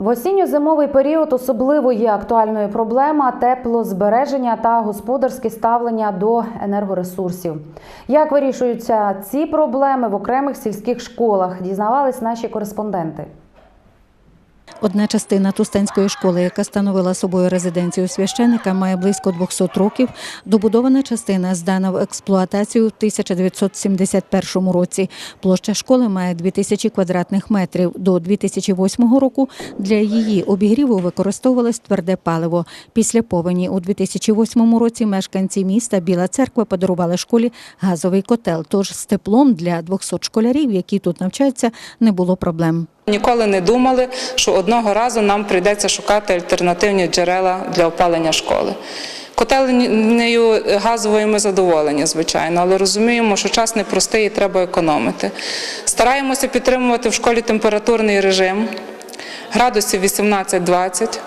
В осінньо-зимовий період особливо є актуальною проблема теплозбереження та господарське ставлення до енергоресурсів. Як вирішуються ці проблеми в окремих сільських школах, дізнавались наші кореспонденти. Одна частина Тустанської школи, яка становила собою резиденцію священика, має близько 200 років. Добудована частина здана в експлуатацію в 1971 році. Площа школи має 2000 квадратних метрів. До 2008 року для її обігріву використовувалось тверде паливо. Після повені у 2008 році мешканці міста Біла Церква подарували школі газовий котел. Тож з теплом для 200 школярів, які тут навчаються, не було проблем. Ніколи не думали, що одного разу нам прийдеться шукати альтернативні джерела для опалення школи. Котельнею газовою ми задоволені, звичайно, але розуміємо, що час непростий і треба економити. Стараємося підтримувати в школі температурний режим градусів 18-20,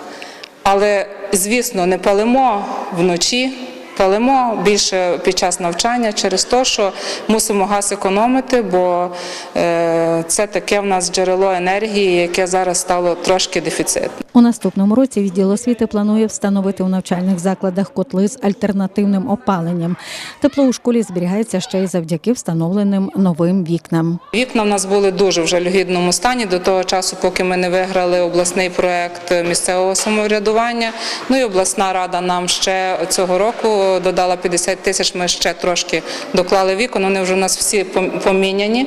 але, звісно, не палимо вночі. Палимо більше під час навчання через те, що мусимо газ економити, бо е, це таке в нас джерело енергії, яке зараз стало трошки дефіцитним. У наступному році відділ освіти планує встановити у навчальних закладах котли з альтернативним опаленням. Тепло у школі зберігається ще й завдяки встановленим новим вікнам. Вікна в нас були дуже в жалюгідному стані до того часу, поки ми не виграли обласний проект місцевого самоврядування. Ну і обласна рада нам ще цього року додала 50 тисяч. Ми ще трошки доклали вікон. Вони вже у нас всі поміняні.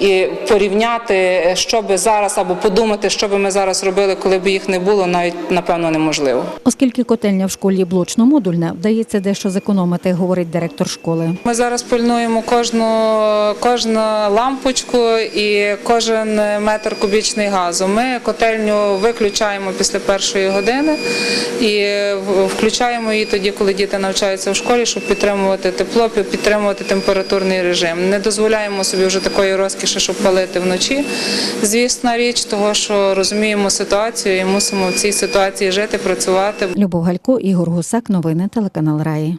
І порівняти, що би зараз, або подумати, що би ми зараз робили, коли б їх не було, навіть напевно неможливо. Оскільки котельня в школі блочно-модульна, вдається дещо зекономити, говорить директор школи. Ми зараз пильнуємо кожну, кожну лампочку і кожен метр кубічний газу. Ми котельню виключаємо після першої години і включаємо її тоді, коли діти навчаються в школі, щоб підтримувати тепло, підтримувати температурний режим. Не дозволяємо собі вже такої розкіші, щоб палити вночі. Звісна річ, того що розуміємо ситуацію і мусимо в цій ситуації жити, працювати. Любов Галько, Ігор Гусак, новини телеканал Раї.